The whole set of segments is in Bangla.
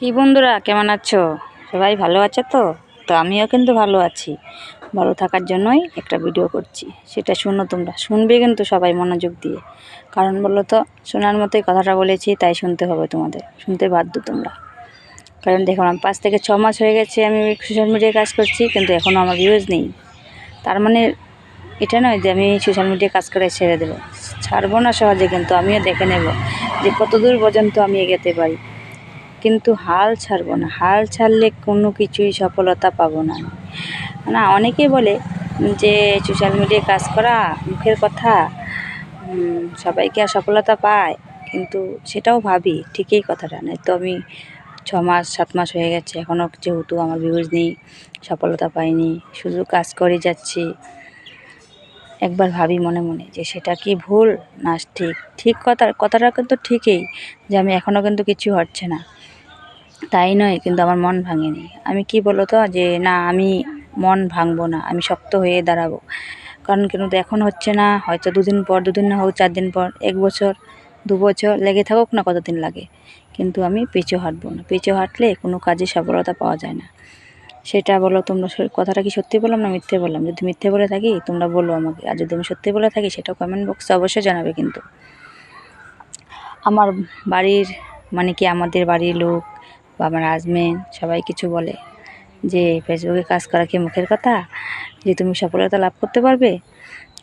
কি বন্ধুরা, কেমন আছো? সবাই ভালো আছে তো? তো আমিও কিন্তু ভালো আছি। ভালো থাকার জন্যই একটা ভিডিও করছি। সেটা শুনো তোমরা। শুনবে কিন্তু সবাই মনোযোগ দিয়ে। কারণ বলো তো, শোনার মতোই কথাটা বলেছি, তাই শুনতে হবে তোমাদের। শুনতে বাধ্য তোমরা। কারণ দেখো আমি পাঁচ থেকে ছ মাস হয়ে গেছে আমি সোশ্যাল মিডিয়ায় কাজ করছি, কিন্তু এখনও আমার ভিউজ নেই। তার মানে এটা নয় যে আমি সোশ্যাল মিডিয়ায় কাজ করে ছেড়ে দেবো। ছাড়বো না সহজে, কিন্তু আমিও দেখে নেব যে কতদূর পর্যন্ত আমি এগোতে পারি। কিন্তু হাল ছাড়বো না। হাল ছাড়লে কোনো কিছুই সফলতা পাবো না না, অনেকেই বলে যে সোশ্যাল মিডিয়ায় কাজ করা মুখের কথা সবাইকে আর সফলতা পায়, কিন্তু সেটাও ভাবি, ঠিকই কথাটা। নয় তো আমি ছ মাস, সাত মাস হয়ে গেছে এখনও যেহেতু আমার ভিউজ নেই, সফলতা পাইনি, শুধু কাজ করে যাচ্ছি। একবার ভাবি মনে মনে যে সেটা কি ভুল? না, ঠিক। ঠিক কথা, কথাটা কিন্তু ঠিকই যে আমি এখনও কিন্তু কিছু হচ্ছে না। তাই নয়, কিন্তু আমার মন ভাঙেনি। আমি কি বলো তো যে না, আমি মন ভাঙবো না, আমি শক্ত হয়ে দাঁড়াবো। কারণ কিন্তু এখন হচ্ছে না, হয়তো দুদিন পর, দুদিন না হোক, চার দিন পর, এক বছর, দু বছর, লেগে থাকুক না কতদিন লাগে। কিন্তু আমি পিছু হাঁটবো না। পিছু হাঁটলে কোনো কাজে সফলতা পাওয়া যায় না। সেটা বলো, তোমরা কথাটা কি সত্যি বললাম না মিথ্যে বললাম? যদি মিথ্যে বলে থাকি, তোমরা বলো আমাকে। আর যদি আমি সত্যি বলে থাকি সেটা কমেন্ট বক্সে অবশ্যই জানাবে কিন্তু। আমার বাড়ির মানে কি আমাদের বাড়ির লোক বা আমার হাজব্যান্ড সবাই কিছু বলে যে ফেসবুকে কাজ করা কি মুখের কথা? যে, তুমি সফলতা লাভ করতে পারবে?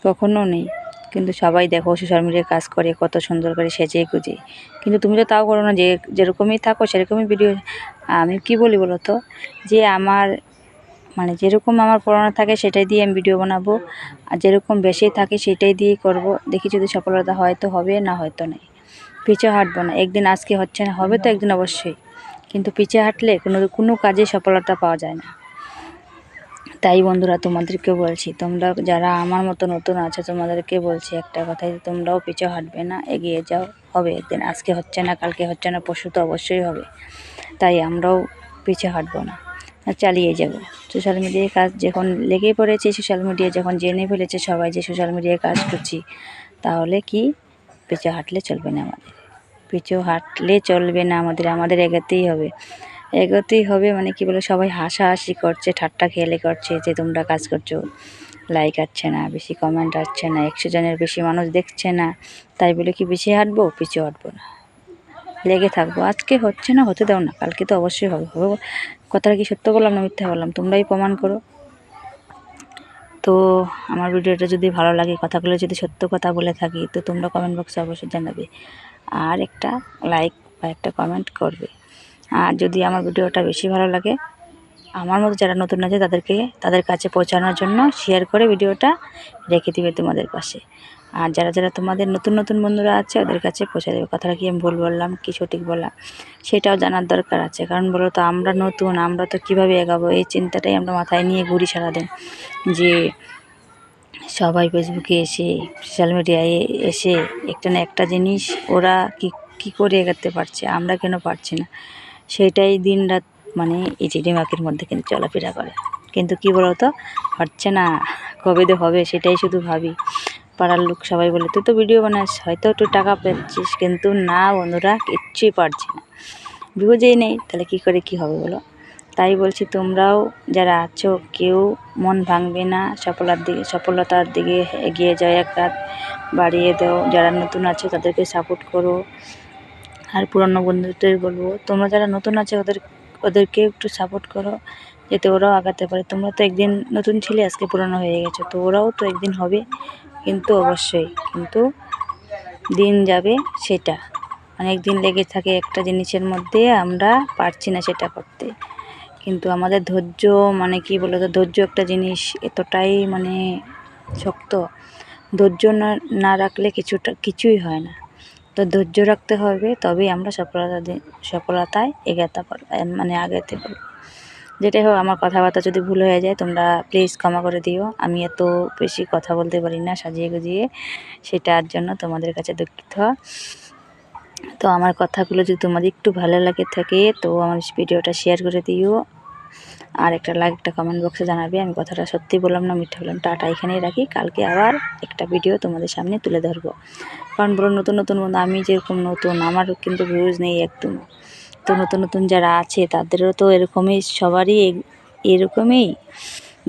কখনো নেই। কিন্তু সবাই দেখো সোশ্যাল মিডিয়ায় কাজ করে, কত সুন্দর করে সেজে গুজে। কিন্তু তুমি তো তাও করো না যে, যেরকমই থাকো সেরকমই ভিডিও আমি কি বলি বলো তো যে আমার মানে যেরকম আমার পড়ানো থাকে সেটাই দিয়ে আমি ভিডিও বানাবো, আর যেরকম বেশি থাকে সেটাই দিয়েই করব। দেখি যদি সফলতা হয় তো হবে, না হয়তো নেই। পিছু হাঁটবো না। একদিন আজকে হচ্ছে না, হবে তো একদিন অবশ্যই। কিন্তু পিছে হাঁটলে কোনো কোনো কাজে সফলতা পাওয়া যায় না। তাই বন্ধুরা তোমাদেরকে বলছি, তোমরা যারা আমার মতো নতুন আছো, তোমাদেরকে বলছি একটা কথাই, তোমরাও পিছু হাঁটবে না, এগিয়ে যাও, হবে একদিন, আজকে হচ্ছে না, কালকে হচ্ছে না, পরশু তো অবশ্যই হবে। তাই আমরাও পিছু হাঁটবো না চালিয়ে যাব। সোশ্যাল মিডিয়ায় কাজ যখন লেগে পড়েছি সোশ্যাল মিডিয়ায় যখন জেনে ফেলেছে সবাই যে সোশ্যাল মিডিয়ায় কাজ করছি, তাহলে কি? পিছু হাঁটলে চলবে না আমাদের। পিছু হাঁটলে চলবে না আমাদের আমাদের এগোতেই হবে। এগোতেই হবে মানে কি বলে সবাই হাসাহাসি করছে, ঠাট্টা খেলে করছে যে তোমরা কাজ করছ। লাইক আসছে না, বেশি কমেন্ট আসছে না, একশো জনের বেশি মানুষ দেখছে না, তাই বলে কি বেশি হাঁটবো? পিছু হাঁটবো না। লেগে থাকব। আজকে হচ্ছে না, হতে দাও না, কালকে তো অবশ্যই হবে। হবে কথাটা কি সত্য বললাম না মিথ্যা বললাম? তোমরাই প্রমাণ করো। তো আমার ভিডিওটা যদি ভালো লাগে, কথাগুলো যদি সত্য কথা বলে থাকি, তো তোমরা কমেন্ট বক্সে অবশ্যই জানাবে। আর একটা লাইক বা একটা কমেন্ট করবে। আর যদি আমার ভিডিওটা বেশি ভালো লাগে, আমার মতো যারা নতুন আছে তাদেরকে, তাদের কাছে পৌঁছানোর জন্য শেয়ার করে ভিডিওটা রেখে দিবে তোমাদের পাশে। আর যারা যারা তোমাদের নতুন নতুন বন্ধুরা আছে ওদের কাছে পৌঁছে দেবে। কথাটা কি আমি ভুল বললাম? কি সঠিক বললাম? সেটাও জানার দরকার আছে। কারণ বলো তো, আমরা নতুন, আমরা তো কীভাবে এগাবো? এই চিন্তাটাই আমরা মাথায় নিয়ে ঘুরি সারাদিন। যে সবাই ফেসবুকে এসে সোশ্যাল মিডিয়ায় এসে একটা না একটা জিনিস ওরা কি, কী করে এগাতে পারছে? আমরা কেন পারছি না? সেটাই দিন রাত মানে এই চিঠিমাকির মধ্যে কিন্তু চলাফেরা করে। কিন্তু কি বলতো? হচ্ছে না, কবে তো হবে সেটাই শুধু ভাবি। পাড়ার লোক সবাই বলে, তুই তো ভিডিও বানাস, হয়তো একটু টাকা পেয়েছিস কিন্তু না বন্ধুরা, কিচ্ছুই পারছি না। বুঝেই নেই, তাহলে কি করে কি হবে বলো? তাই বলছি, তোমরাও যারা আছো, কেউ মন ভাঙবে না। সফলার দিকে, সফলতার দিকে এগিয়ে যায় এক রাত বাড়িয়ে দাও। যারা নতুন আছো, তাদেরকে সাপোর্ট করো। আর পুরনো বন্ধুদের বলব, তোমরা যারা নতুন আছে ওদের, ওদেরকে একটু সাপোর্ট করো, যাতে ওরাও আগাতে পারে। তোমরা তো একদিন নতুন ছিলে, আজকে পুরনো হয়ে গেছো, তো ওরাও তো একদিন হবে, কিন্তু অবশ্যই, কিন্তু দিন যাবে সেটা। অনেক দিন লেগে থাকে একটা জিনিসের মধ্যে, আমরা পারছি না সেটা করতে। কিন্তু আমাদের ধৈর্য মানে কি বলো তো ধৈর্য একটা জিনিস এতটাই মানে শক্ত। ধৈর্য না না রাখলে কিছুটা, কিছুই হয় না। তো ধৈর্য রাখতে হবে, তবেই আমরা সফলতা সফলতায় এগাতে পারব মানে আগাতে পারব যেটাই হোক, আমার কথাবার্তা যদি ভুল হয়ে যায়, তোমরা প্লিজ ক্ষমা করে দিও। আমি এত বেশি কথা বলতে পারি না, সাজিয়ে গুজিয়ে। সেটার জন্য তোমাদের কাছে দুঃখিত। তো আমার কথাগুলো যদি তোমাদের একটু ভালো লাগে থাকে, তো আমার ভিডিওটা শেয়ার করে দিও। আর একটা লাইক একটা কমেন্ট বক্সে জানাবে। আমি কথাটা সত্যি বললাম না, মিথ্যা বললাম। টাটা এখানেই রাখি। কালকে আবার একটা ভিডিও তোমাদের সামনে তুলে ধরবো। কারণ বলো, নতুন নতুন বন্ধু, আমি যেরকম নতুন আমার কিন্তু ভিউজ নেই একদম। তো নতুন নতুন যারা আছে, তাদেরও তো এরকমই, সবারই এরকমই।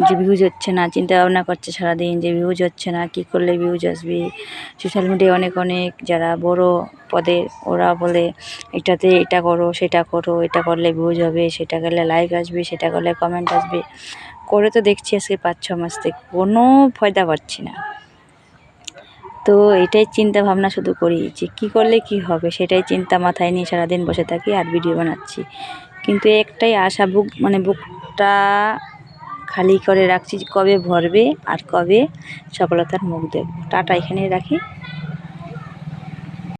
যে ভিউজ হচ্ছে না চিন্তা ভাবনা করছে সারাদিন যে ভিউজ হচ্ছে না, কি করলে ভিউজ আসবে? সোশ্যাল মিডিয়ায় অনেক অনেক যারা বড় পদে, ওরা বলে, এটাতে এটা করো, সেটা করো, এটা করলে ভিউজ হবে, সেটা করলে লাইক আসবে, সেটা করলে কমেন্ট আসবে। করে তো দেখছি আজকে পাঁচ, ছ মাস থেকে, কোনো ফয়দা পাচ্ছি না। তো এটাই চিন্তা ভাবনা শুধু করি, যে কী করলে কি হবে, সেটাই চিন্তা মাথায় নিয়ে সারাদিন বসে থাকি আর ভিডিও বানাচ্ছি। কিন্তু একটাই আশা, বুক মানে বুকটা খালি করে রাখছি কবে ভরবে আর কবে সফলতার মুখ দেখব। টাটা এখানেই রাখি।